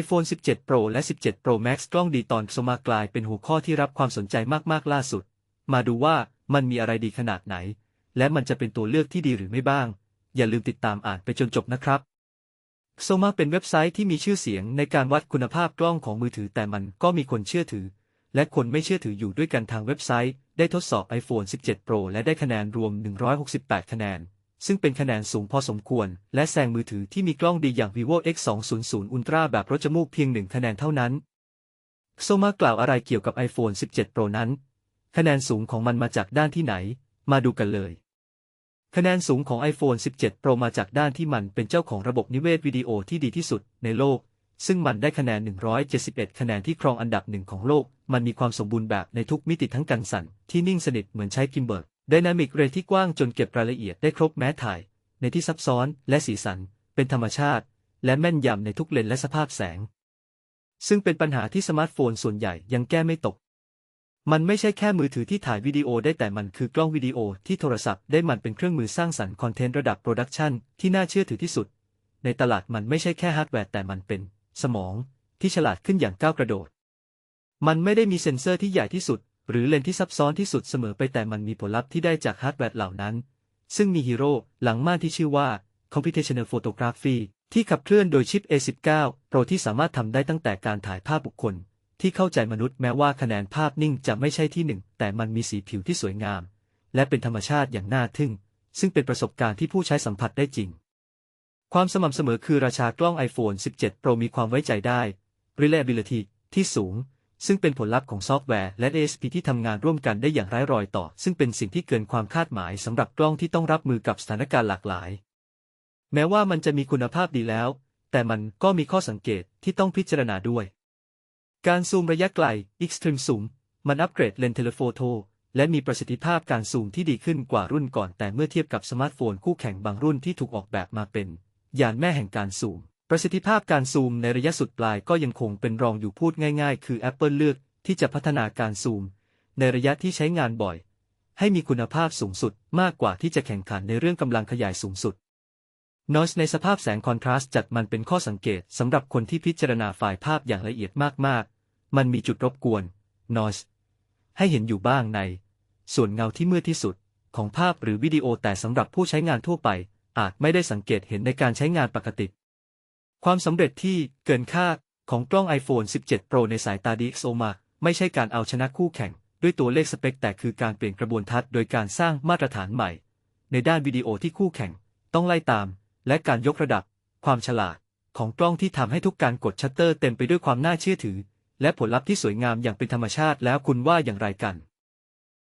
iPhone 17 Pro และ 17 Pro Max กล้องดีตอนสมากลายเป็นหัวข้อที่รับความสนใจมากๆล่าสุด มาดูว่ามันมีอะไรดีขนาดไหน และมันจะเป็นตัวเลือกที่ดีหรือไม่บ้าง อย่าลืมติดตามอ่านไปจนจบนะครับโซมาเป็นเว็บไซต์ที่มีชื่อเสียงในการวัดคุณภาพกล้องของมือถือแต่มันก็มีคนเชื่อถือ และคนไม่เชื่อถืออยู่ด้วยกันทางเว็บไซต์ ได้ทดสอบ iPhone 17 Pro และได้คะแนนรวม 168 คะแนน ซึ่งเป็นคะแนนสูงพอสมควร และแซงมือถือที่มีกล้องดีอย่าง vivo X200 Ultra แบบรถจมูกเพียงหนึ่งคะแนนเท่านั้น โซมากล่าวอะไรเกี่ยวกับ iPhone 17 Pro นั้น คะแนนสูงของมันมาจากด้านที่ไหน มาดูกันเลย คะแนนสูงของ iPhone 17 Pro มาจากด้านที่มันเป็นเจ้าของระบบนิเวศวิดีโอที่ดีที่สุดในโลกซึ่งมันได้คะแนน 171 คะแนนที่ครองอันดับหนึ่งของโลก มันมีความสมบูรณ์แบบในทุกมิติทั้งกันสั่นที่นิ่งสนิทเหมือนใช้กิมเบิร์ก ไดนามิกเรทที่กว้างจนเก็บรายละเอียดได้ครบแม้ถ่าย ในที่ซับซ้อนและสีสัน เป็นธรรมชาติ และแม่นยำในทุกเลนและสภาพแสง ซึ่งเป็นปัญหาที่สมาร์ทโฟนส่วนใหญ่ยังแก้ไม่ตก มันไม่ใช่แค่มือถือที่ถ่ายวิดีโอได้แต่มันคือกล้องวิดีโอที่โทรศัพท์ได้มันเป็นเครื่องมือสร้างสรรค์คอนเทนต์ระดับโปรดักชันที่น่าเชื่อถือที่สุด ในตลาดมันไม่ใช่แค่ฮาร์ดแวร์แต่มันเป็น สมองที่ฉลาดขึ้นอย่างก้าวกระโดด มันไม่ได้มีเซ็นเซอร์ที่ใหญ่ที่สุด หรือเลนส์ที่ซับซ้อนที่สุดเสมอไปแต่มันมีผลลัพธ์ที่ได้จากฮาร์ดแวร์เหล่านั้น ซึ่งมีฮีโร่หลังม่านที่ชื่อว่า Computational Photography ที่ขับเคลื่อนโดยชิป A19 Pro ที่สามารถทำได้ตั้งแต่การถ่ายภาพบุคคล ที่เข้าใจมนุษย์แม้ว่าคะแนนภาพนิ่งจะไม่ใช่ที่หนึ่งแต่มันมีสีผิวที่สวยงาม และเป็นธรรมชาติอย่างน่าทึ่ง ซึ่งเป็นประสบการณ์ที่ผู้ใช้สัมผัสได้จริง ความสม่ำเสมอคือราชากล้อง iPhone 17 Pro มีความไว้ใจได้ reliability ที่สูง ซึ่งเป็นผลลัพธ์ของซอฟต์แวร์และ ASP ที่ทำงานร่วมกันได้อย่างไร้รอยต่อ ซึ่งเป็นสิ่งที่เกินความคาดหมายสำหรับกล้องที่ต้องรับมือกับสถานการณ์หลากหลาย แม้ว่ามันจะมีคุณภาพดีแล้ว แต่มันก็มีข้อสังเกตที่ต้องพิจารณาด้วย การซูมระยะไกล Extreme Zoom มันอัปเกรดเลนส์เทเลโฟโตและมีประสิทธิภาพการซูมที่ดีขึ้นกว่ารุ่นก่อน แต่เมื่อเทียบกับสมาร์ทโฟนคู่แข่งบางรุ่นที่ถูกออกแบบมาเป็น ยานแม่แห่งการซูม ประสิทธิภาพการซูมในระยะสุดปลายก็ยังคงเป็นรองอยู่พูดง่ายๆ คือ Apple เลือกที่จะพัฒนาการซูม ในระยะที่ใช้งานบ่อย ให้มีคุณภาพสูงสุดมากกว่าที่จะแข่งขันในเรื่องกำลังขยายสูงสุด Noise ในสภาพแสงคอนทราสต์จัดมันเป็นข้อสังเกตสำหรับคนที่พิจารณาไฟล์ภาพอย่างละเอียดมากๆ มันมีจุดรบกวน Noise ให้เห็นอยู่บ้างใน ส่วนเงาที่มืดที่สุด ของภาพหรือวิดีโอแต่สำหรับผู้ใช้งานทั่วไป อาจไม่ได้สังเกตเห็นในการใช้งานปกติ ความสำเร็จที่เกินคาดของกล้อง iPhone 17 Pro ในสายตา DxOMA ไม่ใช่การเอาชนะคู่แข่ง ด้วยตัวเลขสเปคแต่คือการเปลี่ยนกระบวนทัศน์โดยการสร้างมาตรฐานใหม่ ในด้านวิดีโอที่คู่แข่ง ต้องไล่ตาม และการยกระดับ ความฉลาด ของกล้องที่ทำให้ทุกการกดชัตเตอร์เต็มไปด้วยความน่าเชื่อถือ และผลลัพธ์ที่สวยงามอย่างเป็นธรรมชาติแล้วคุณว่าอย่างไรกัน